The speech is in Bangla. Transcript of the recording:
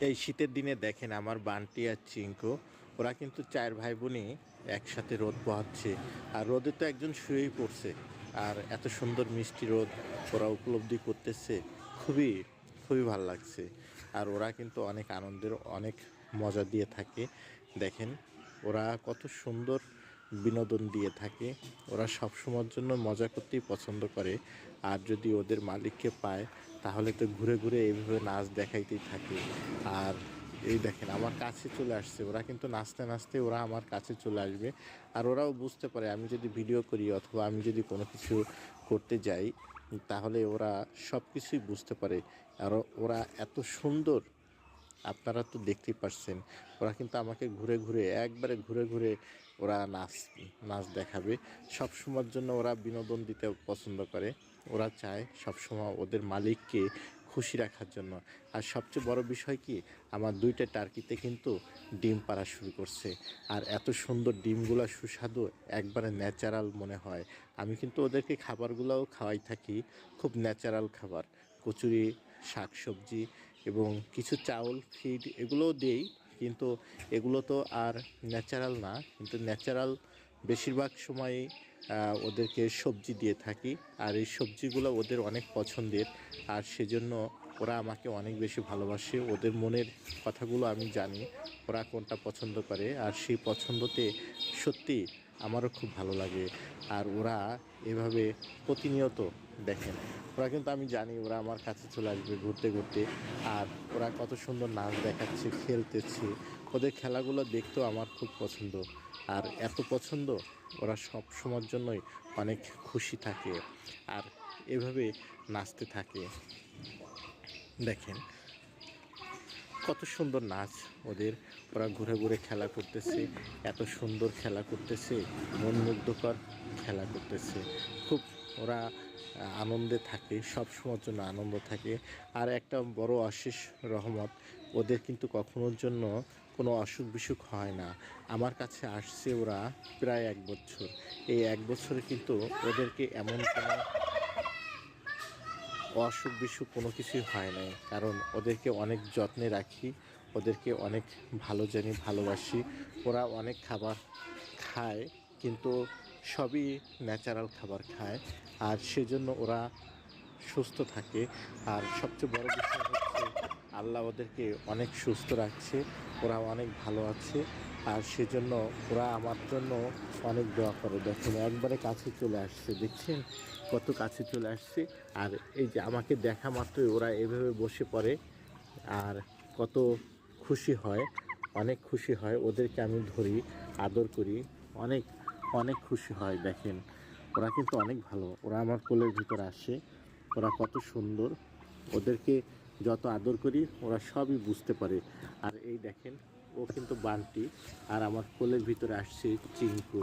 এই শীতের দিনে দেখেন আমার বান্টি আর চিঙ্কু, ওরা কিন্তু চার ভাই বোনই একসাথে রোদ পোহাচ্ছে। আর রোদে তো একজন শুয়েই পড়ছে। আর এত সুন্দর মিষ্টি রোদ ওরা উপলব্ধি করতেছে, খুবই খুবই ভালো লাগছে। আর ওরা কিন্তু অনেক আনন্দের, অনেক মজা দিয়ে থাকে। দেখেন, ওরা কত সুন্দর বিনোদন দিয়ে থাকে। ওরা সব সময়ের জন্য মজা করতেই পছন্দ করে। আর যদি ওদের মালিককে পায়, তাহলে তো ঘুরে ঘুরে এইভাবে নাচ দেখাইতেই থাকে। আর এই দেখেন, আমার কাছে চলে আসছে। ওরা কিন্তু নাচতে নাচতে ওরা আমার কাছে চলে আসবে। আর ওরাও বুঝতে পারে, আমি যদি ভিডিও করি অথবা আমি যদি কোনো কিছু করতে যাই, তাহলে ওরা সব কিছুই বুঝতে পারে। আর ওরা এত সুন্দর আপনারা তো দেখতেই পারছেন। ওরা কিন্তু আমাকে ঘুরে ঘুরে, একবারে ঘুরে ঘুরে ওরা নাচ নাচ দেখাবে। সব সময়ের জন্য ওরা বিনোদন দিতে পছন্দ করে। ওরা চায় সবসময় ওদের মালিককে খুশি রাখার জন্য। আর সবচেয়ে বড় বিষয় কি? আমার দুইটা টার্কিতে কিন্তু ডিম পাড়া শুরু করছে। আর এত সুন্দর ডিমগুলো সুস্বাদু, একবারে ন্যাচারাল মনে হয়। আমি কিন্তু ওদেরকে খাবারগুলোও খাওয়াই থাকি। খুব ন্যাচারাল খাবার। কচুরি, শাকসবজি এবং কিছু চাউল, ফিড এগুলোও দেই, কিন্তু এগুলো তো আর ন্যাচারাল না। কিন্তু ন্যাচারাল বেশিরভাগ সময়ই ওদেরকে সবজি দিয়ে থাকি, আর এই সবজিগুলো ওদের অনেক পছন্দের। আর সেজন্য ওরা আমাকে অনেক বেশি ভালোবাসে। ওদের মনের কথাগুলো আমি জানি, ওরা কোনটা পছন্দ করে। আর সেই পছন্দতে সত্যি আমারও খুব ভালো লাগে। আর ওরা এভাবে প্রতিনিয়ত দেখেন, ওরা কিন্তু আমি জানি ওরা আমার কাছে চলে আসবে ঘুরতে ঘুরতে। আর ওরা কত সুন্দর নাচ দেখাচ্ছে, খেলতেছে। ওদের খেলাগুলো দেখতেও আমার খুব পছন্দ। আর এত পছন্দ, ওরা সব সময়ের জন্যই অনেক খুশি থাকে আর এভাবে নাচতে থাকে। দেখেন কত সুন্দর নাচ ওদের। ওরা ঘুরে ঘুরে খেলা করতেছে, এত সুন্দর খেলা করতেছে মন মুগ্ধকর খেলা করতেছে। খুব ওরা আনন্দে থাকে, সব সময়ের জন্য আনন্দ থাকে। আর একটা বড় অশেষ রহমত, ওদের কিন্তু কখনোর জন্য কোনো অসুখ বিসুখ হয় না। আমার কাছে আসছে ওরা প্রায় এক বছর। এই এক বছরে কিন্তু ওদেরকে এমন কোনো অসুখ বিসুখ কোনো কিছুই হয় নাই। কারণ ওদেরকে অনেক যত্নে রাখি, ওদেরকে অনেক ভালো জানি, ভালোবাসি। ওরা অনেক খাবার খায়, কিন্তু সবই ন্যাচারাল খাবার খায়। আর সেজন্য ওরা সুস্থ থাকে। আর সবচেয়ে বড় বিষয় হচ্ছে, আল্লাহ ওদেরকে অনেক সুস্থ রাখছে, ওরা অনেক ভালো আছে। আর সেজন্য ওরা আমার জন্য অনেক দোয়া করে। দেখেন, একবারে কাছে চলে আসছে, দেখছেন? কত কাছে চলে আসছে। আর এই যে আমাকে দেখা মাত্রই ওরা এভাবে বসে পড়ে আর কত খুশি হয়, অনেক খুশি হয়। ওদেরকে আমি ধরি, আদর করি। অনেক অনেক খুশি হয়, দেখেন। ওরা কিন্তু অনেক ভালো। ওরা আমার কোলের ভিতরে আসে। ওরা কত সুন্দর। ওদেরকে যত আদর করি, ওরা সবই বুঝতে পারে। আর এই দেখেন ও কিন্তু বান্টি। আর আমার কোলের ভিতরে আসছে চিঙ্কু